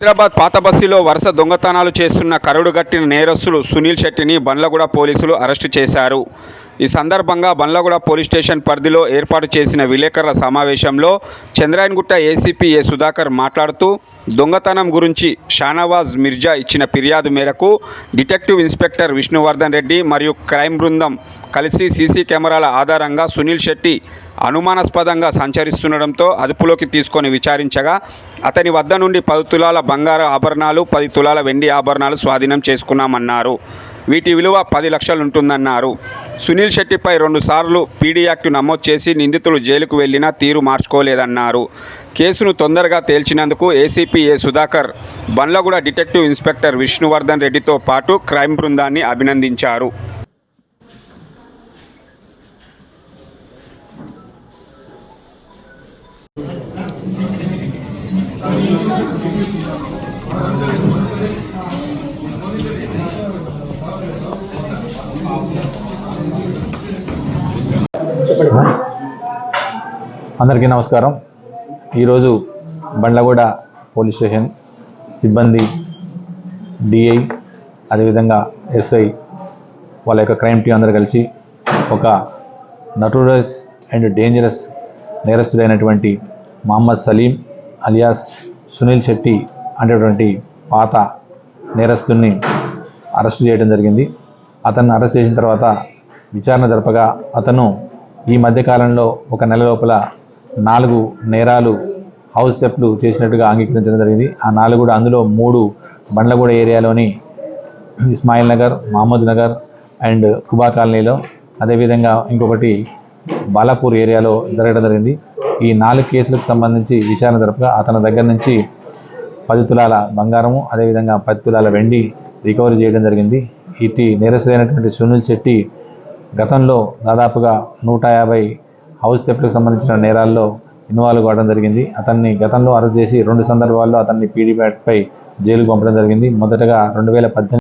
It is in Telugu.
హైదరాబాద్ పాత బస్తీలో వరుస దొంగతనాలు చేస్తున్న కరుడుగట్టిన నేరస్తులు సునీల్ శెట్టిని బండ్లగూడ పోలీసులు అరెస్టు చేశారు. ఈ సందర్భంగా బండ్లగూడ పోలీస్ స్టేషన్ పరిధిలో ఏర్పాటు చేసిన విలేకరుల సమావేశంలో చంద్రాయన్గుట్ట ఏసీపీ ఏ సుధాకర్ మాట్లాడుతూ దొంగతనం గురించి షానవాజ్ మిర్జా ఇచ్చిన ఫిర్యాదు మేరకు డిటెక్టివ్ ఇన్స్పెక్టర్ విష్ణువర్ధన్ రెడ్డి మరియు క్రైమ్ బృందం కలిసి సీసీ కెమెరాల ఆధారంగా సునీల్ శెట్టి అనుమానాస్పదంగా సంచరిస్తుండడంతో అదుపులోకి తీసుకొని విచారించగా అతని వద్ద నుండి పది తులాల బంగారు ఆభరణాలు పది తులాల వెండి ఆభరణాలు స్వాధీనం చేసుకున్నామన్నారు. వీటి విలువ పది లక్షలు ఉంటుందన్నారు సునీల్ శెట్టిపై రెండుసార్లు పీడీ యాక్ట్ నమోదు చేసి నిందితులు జైలుకు వెళ్ళినా తీరు మార్చుకోలేదన్నారు. కేసును తొందరగా తేల్చినందుకు ACP A Sudhakar Bandlaguda detective inspector Vishnuvardhan రెడ్డితో పాటు క్రైమ్ బృందాన్ని అభినందించారు. అందరికీ నమస్కారం. ఈరోజు బండ్లగూడ పోలీస్ స్టేషన్ సిబ్బంది డిఐ అదేవిధంగా ఎస్ఐ వాళ్ళ యొక్క క్రైమ్ టీం అందరూ కలిసి ఒక నటోరస్ అండ్ డేంజరస్ నేరస్తుడైనటువంటి మహమ్మద్ సలీం అలియాస్ సునీల్ శెట్టి అనేటువంటి పాత నేరస్తుడిని అరెస్ట్ చేయడం జరిగింది. అతన్ని అరెస్ట్ చేసిన తర్వాత విచారణ జరపగా అతను ఈ మధ్యకాలంలో ఒక నెల లోపల నాలుగు నేరాలు హౌస్ స్టెప్లు చేసినట్టుగా అంగీకరించడం జరిగింది. ఆ నాలుగు కూడా అందులో మూడు బండ్లగూడ ఏరియాలోని ఇస్మాయిల్ నగర్ మహమ్మద్ నగర్ అండ్ కుబా కాలనీలో. అదేవిధంగా ఇంకొకటి బాలాపూర్ ఏరియాలో జరగడం జరిగింది. ఈ నాలుగు కేసులకు సంబంధించి విచారణ జరపగా అతని దగ్గర నుంచి పది తులాల బంగారము అదేవిధంగా పది తులాల వెండి రికవరీ చేయడం జరిగింది. ఇటు నేరస్తుడైనటువంటి సునీల్ శెట్టి గతంలో దాదాపుగా నూట యాభై హౌస్ థెఫ్ట్లకు సంబంధించిన నేరాల్లో ఇన్వాల్వ్ కావడం జరిగింది. అతన్ని గతంలో అరెస్ట్ చేసి రెండు సందర్భాల్లో అతన్ని పీడీ పై జైలుకు పంపడం జరిగింది. మొదటగా రెండు వేల పద్దెనిమిది